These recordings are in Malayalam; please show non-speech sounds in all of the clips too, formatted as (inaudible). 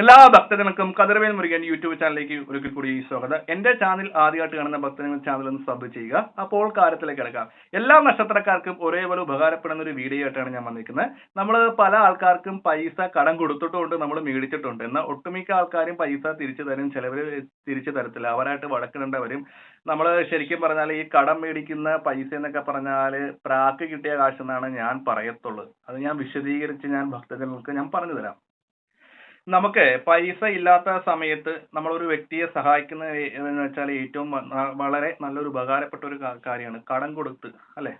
എല്ലാ ഭക്തജനക്കും കതിർവേൽ മുരുകൻ യൂട്യൂബ് ചാനലിലേക്ക് ഒരിക്കൽ കൂടി സ്വാഗതം. എന്റെ ചാനൽ ആദ്യമായിട്ട് കാണുന്ന ഭക്തജന ചാനൽ ഒന്ന് സബ് ചെയ്യുക. അപ്പോൾ കാര്യത്തിലേക്ക് കിടക്കാം. എല്ലാ നക്ഷത്രക്കാർക്കും ഒരേപോലെ ഉപകാരപ്പെടുന്ന ഒരു വീഡിയോ ആയിട്ടാണ് ഞാൻ വന്നിരിക്കുന്നത്. നമ്മൾ പല ആൾക്കാർക്കും പൈസ കടം കൊടുത്തിട്ടുണ്ട് നമ്മൾ മേടിച്ചിട്ടുണ്ട്. എന്നാൽ ഒട്ടുമിക്ക ആൾക്കാരും പൈസ തിരിച്ചു തരും ചിലവർ തിരിച്ചു തരത്തില്ല. അവരായിട്ട് വഴക്കിടേണ്ടവരും നമ്മൾ ശരിക്കും പറഞ്ഞാൽ ഈ കടം മേടിക്കുന്ന പൈസ എന്നൊക്കെ പറഞ്ഞാൽ പ്രാക്ക് കിട്ടിയ കാശെന്നാണ് ഞാൻ പറയത്തുള്ളൂ. അത് ഞാൻ വിശദീകരിച്ച് ഞാൻ ഭക്തജനങ്ങൾക്ക് ഞാൻ പറഞ്ഞു തരാം. നമുക്ക് പൈസ ഇല്ലാത്ത സമയത്ത് നമ്മൾ ഒരു വ്യക്തിയെ സഹായിക്കുന്ന എന്ന് വെച്ചാൽ ഏറ്റവും വളരെ നല്ലൊരു ഉപകാരപ്പെട്ട ഒരു കാര്യമാണ് കടം കൊടുത്ത് അല്ലെ?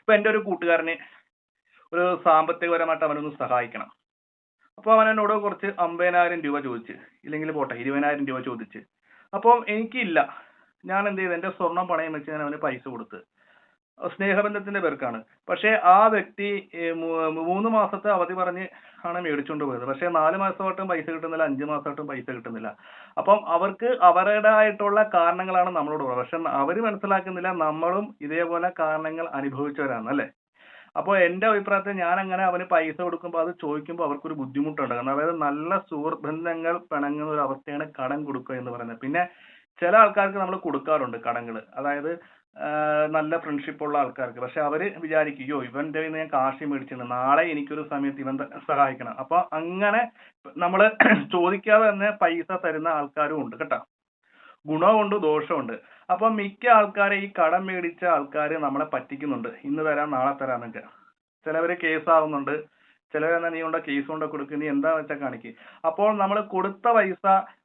ഇപ്പൊ എന്റെ ഒരു കൂട്ടുകാരന് ഒരു സാമ്പത്തികപരമായിട്ട് അവനൊന്ന് സഹായിക്കണം. അപ്പോൾ അവൻ എന്നോട് കുറച്ച് അമ്പതിനായിരം രൂപ ചോദിച്ച് ഇല്ലെങ്കിൽ പോട്ടെ ഇരുപതിനായിരം രൂപ ചോദിച്ച്. അപ്പോൾ എനിക്കില്ല. ഞാൻ എന്ത് ചെയ്തു? എന്റെ സ്വർണം പണയം വെച്ച് ഞാൻ അവന് പൈസ കൊടുത്ത് സ്നേഹബന്ധത്തിന്റെ പേർക്കാണ് പക്ഷേ ആ വ്യക്തി മൂന്ന് മാസത്തെ അവധി പറഞ്ഞ് ആണ് മേടിച്ചുകൊണ്ട് പോയത്. പക്ഷേ നാല് മാസമായിട്ടും പൈസ കിട്ടുന്നില്ല അഞ്ച് മാസമായിട്ടും പൈസ കിട്ടുന്നില്ല. അപ്പം അവർക്ക് അവരുടേതായിട്ടുള്ള കാരണങ്ങളാണ് നമ്മളോട് പറയുന്നത് പക്ഷെ അവർ മനസ്സിലാക്കുന്നില്ല നമ്മളും ഇതേപോലെ കാരണങ്ങൾ അനുഭവിച്ചവരാണ് അല്ലെ? അപ്പോൾ എന്റെ അഭിപ്രായത്തിൽ ഞാൻ അങ്ങനെ അവന് പൈസ കൊടുക്കുമ്പോൾ അത് ചോദിക്കുമ്പോൾ അവർക്കൊരു ബുദ്ധിമുട്ടുണ്ട്. കാരണം അതായത് നല്ല സുഹൃത്ത് ബന്ധങ്ങൾ പിണങ്ങുന്ന ഒരു അവസ്ഥയാണ് കടം കൊടുക്കുക എന്ന് പറയുന്നത്. പിന്നെ ചില ആൾക്കാർക്ക് നമ്മൾ കൊടുക്കാറുണ്ട് കടങ്ങൾ അതായത് നല്ല ഫ്രണ്ട്ഷിപ്പ് ഉള്ള ആൾക്കാർക്ക്. പക്ഷെ അവർ വിചാരിക്കും വിചാരിക്കുകയോ ഇവന്റെ കയ്യിൽ നിന്ന് ഞാൻ കാശി മേടിച്ചിട്ടുണ്ട്. നാളെ എനിക്കൊരു സമയത്ത് ഇവൻ സഹായിക്കണം. അപ്പൊ അങ്ങനെ നമ്മൾ (clears throat) ചോദിക്കാതെ തന്നെ പൈസ തരുന്ന ആൾക്കാരും ഉണ്ട് കേട്ടോ. ഗുണമുണ്ട് ദോഷമുണ്ട് അപ്പൊ മിക്ക ആൾക്കാരെ ഈ കടം മേടിച്ച ആൾക്കാർ നമ്മളെ പറ്റിക്കുന്നുണ്ട്. ഇന്ന് തരാം നാളെ തരാന്നൊക്കെ ചിലവര് കേസാവുന്നുണ്ട്. ചിലവരെന്നാ നീ കൊണ്ട് കേസ് കൊണ്ട് കൊടുക്കുക നീ എന്താ വെച്ചാൽ കാണിക്ക്. അപ്പോൾ നമ്മൾ കൊടുത്ത പൈസ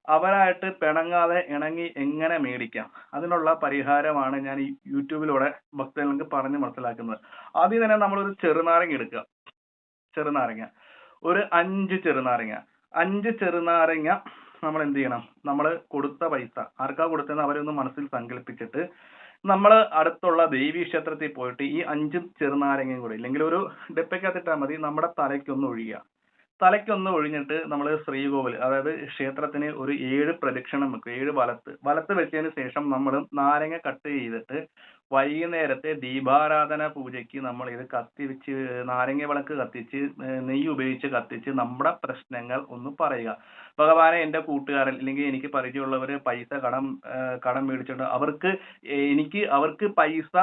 അവരായിട്ട് പിണങ്ങാതെ ഇണങ്ങി എങ്ങനെ മേടിക്കാം? അതിനുള്ള പരിഹാരമാണ് ഞാൻ ഈ യൂട്യൂബിലൂടെ ഭക്തജനങ്ങൾക്ക് പറഞ്ഞ് മനസ്സിലാക്കുന്നത്. ആദ്യം തന്നെ നമ്മളൊരു ചെറുനാരങ്ങ എടുക്കുക. ചെറുനാരങ്ങ. ഒരു അഞ്ച് ചെറുനാരങ്ങ. അഞ്ച് ചെറുനാരങ്ങ നമ്മൾ എന്ത് ചെയ്യണം? നമ്മൾ കൊടുത്ത പൈസ. ആർക്കാ കൊടുത്തതെന്ന് അവരൊന്ന് മനസ്സിൽ സങ്കല്പിച്ചിട്ട് നമ്മൾ അടുത്തുള്ള ദേവീ ക്ഷേത്രത്തിൽ പോയിട്ട് ഈ അഞ്ചും ചെറുനാരങ്ങയും കൂടി ഇല്ലെങ്കിൽ ഒരു ഡെപ്പയ്ക്കകത്തിട്ടാൽ മതി നമ്മുടെ തലയ്ക്കൊന്ന് ഒഴിയുക. തലയ്ക്കൊന്ന് ഒഴിഞ്ഞിട്ട് നമ്മൾ ശ്രീകോവിൽ അതായത് ക്ഷേത്രത്തിന് ഒരു ഏഴ് പ്രദക്ഷിണം വെക്കും ഏഴ് വലത്ത്. വലത്ത് വെച്ചതിന് ശേഷം നമ്മൾ നാരങ്ങ കട്ട് ചെയ്തിട്ട് വൈകുന്നേരത്തെ ദീപാരാധന പൂജയ്ക്ക് നമ്മൾ ഇത് കത്തിച്ച് നാരങ്ങ വിളക്ക് കത്തിച്ച് നെയ്യ് ഉപയോഗിച്ച് കത്തിച്ച് നമ്മുടെ പ്രശ്നങ്ങൾ ഒന്ന് പറയുക. ഭഗവാനെ എന്റെ കൂട്ടുകാരൻ അല്ലെങ്കിൽ എനിക്ക് പരിചയമുള്ളവർ പൈസ കടം കടം മേടിച്ചിട്ട് അവർക്ക് എനിക്ക് അവർക്ക് പൈസ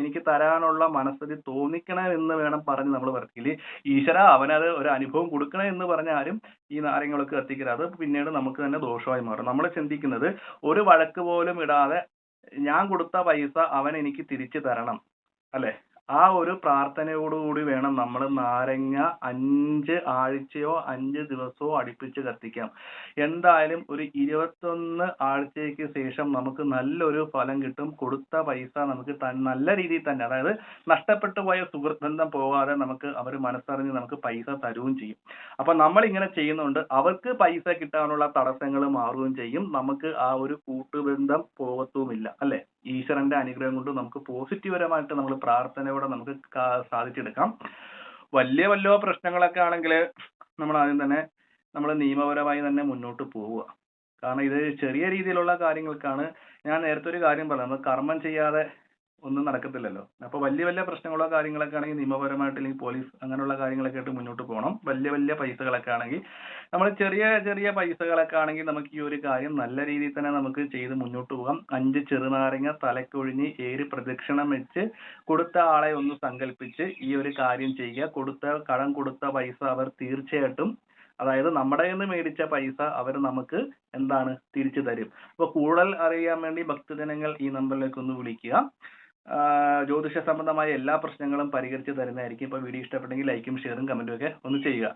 എനിക്ക് തരാനുള്ള മനസ്സിൽ തോന്നിക്കണം എന്ന് വേണം പറഞ്ഞ് നമ്മൾ വർക്കിൽ ഈശ്വര അവനത് ഒരു അനുഭവം കൊടുക്കണം എന്ന് പറഞ്ഞാലും ഈ നാരങ്ങൾക്ക് കത്തിക്കരുത്. അത് പിന്നീട് നമുക്ക് തന്നെ ദോഷമായി മാറും. നമ്മൾ ചിന്തിക്കുന്നത് ഒരു വഴക്ക് പോലും ഇടാതെ ഞാൻ കൊടുത്ത പൈസ അവൻ എനിക്ക് തിരിച്ചു തരണം അല്ലെ? ആ ഒരു പ്രാർത്ഥനയോടുകൂടി വേണം നമ്മൾ നാരങ്ങ അഞ്ച് ആഴ്ചയോ അഞ്ച് ദിവസമോ അടുപ്പിച്ച് കത്തിക്കാം. എന്തായാലും ഒരു ഇരുപത്തൊന്ന് ആഴ്ചയ്ക്ക് ശേഷം നമുക്ക് നല്ലൊരു ഫലം കിട്ടും. കൊടുത്ത പൈസ നമുക്ക് നല്ല രീതിയിൽ തന്നെ അതായത് നഷ്ടപ്പെട്ടു പോയ സുഹൃത്ത് ബന്ധം പോകാതെ നമുക്ക് അവർ മനസ്സറിഞ്ഞ് നമുക്ക് പൈസ തരുകയും ചെയ്യും. അപ്പൊ നമ്മൾ ഇങ്ങനെ ചെയ്യുന്നുണ്ട്. അവർക്ക് പൈസ കിട്ടാനുള്ള തടസ്സങ്ങൾ മാറുകയും ചെയ്യും. നമുക്ക് ആ ഒരു കൂട്ടുബന്ധം പോകത്തുമില്ല അല്ലെ? ഈശ്വരന്റെ അനുഗ്രഹം കൊണ്ട് നമുക്ക് പോസിറ്റീവരമായിട്ട് നമ്മൾ പ്രാർത്ഥനയോടെ നമുക്ക് സാധിച്ചെടുക്കാം. വലിയ വല്ല പ്രശ്നങ്ങളൊക്കെ ആണെങ്കിൽ നമ്മൾ ആദ്യം തന്നെ നമ്മൾ നിയമപരമായി തന്നെ മുന്നോട്ട് പോവുക. കാരണം ഇത് ചെറിയ രീതിയിലുള്ള കാര്യങ്ങൾക്കാണ്. ഞാൻ നേരത്തെ ഒരു കാര്യം പറഞ്ഞു. നമ്മൾ കർമ്മം ചെയ്യാതെ ഒന്നും നടക്കത്തില്ലല്ലോ. അപ്പൊ വലിയ വലിയ പ്രശ്നങ്ങളോ കാര്യങ്ങളൊക്കെ ആണെങ്കിൽ നിയമപരമായിട്ട് അല്ലെങ്കിൽ പോലീസ് അങ്ങനെയുള്ള കാര്യങ്ങളൊക്കെ ആയിട്ട് മുന്നോട്ട് പോകണം. വലിയ വലിയ പൈസകളൊക്കെ ആണെങ്കിൽ നമ്മൾ ചെറിയ ചെറിയ പൈസകളൊക്കെ ആണെങ്കിൽ നമുക്ക് ഈ ഒരു കാര്യം നല്ല രീതിയിൽ തന്നെ നമുക്ക് ചെയ്ത് മുന്നോട്ട് പോകാം. അഞ്ച് ചെറുനാരങ്ങ തലക്കൊഴിഞ്ഞ് ഏഴ് പ്രദക്ഷിണം വെച്ച് കൊടുത്ത ആളെ ഒന്ന് സങ്കല്പിച്ച് ഈ ഒരു കാര്യം ചെയ്യുക. കൊടുത്ത കടം കൊടുത്ത പൈസ അവർ തീർച്ചയായിട്ടും അതായത് നമ്മുടെ നിന്ന് മേടിച്ച പൈസ അവർ നമുക്ക് എന്താണ് തിരിച്ചു തരും. അപ്പൊ കൂടുതൽ അറിയാൻ വേണ്ടി ഭക്തജനങ്ങൾ ഈ നമ്പറിലേക്ക് ഒന്ന് വിളിക്കുക. ജ്യോതിഷ സംബന്ധമായ എല്ലാ പ്രശ്നങ്ങളും പരിഹരിച്ച് തരുന്നതായിരിക്കും. ഇപ്പൊ വീഡിയോ ഇഷ്ടപ്പെട്ടെങ്കിൽ ലൈക്കും ഷെയറും കമന്റും ഒക്കെ ഒന്ന് ചെയ്യുക.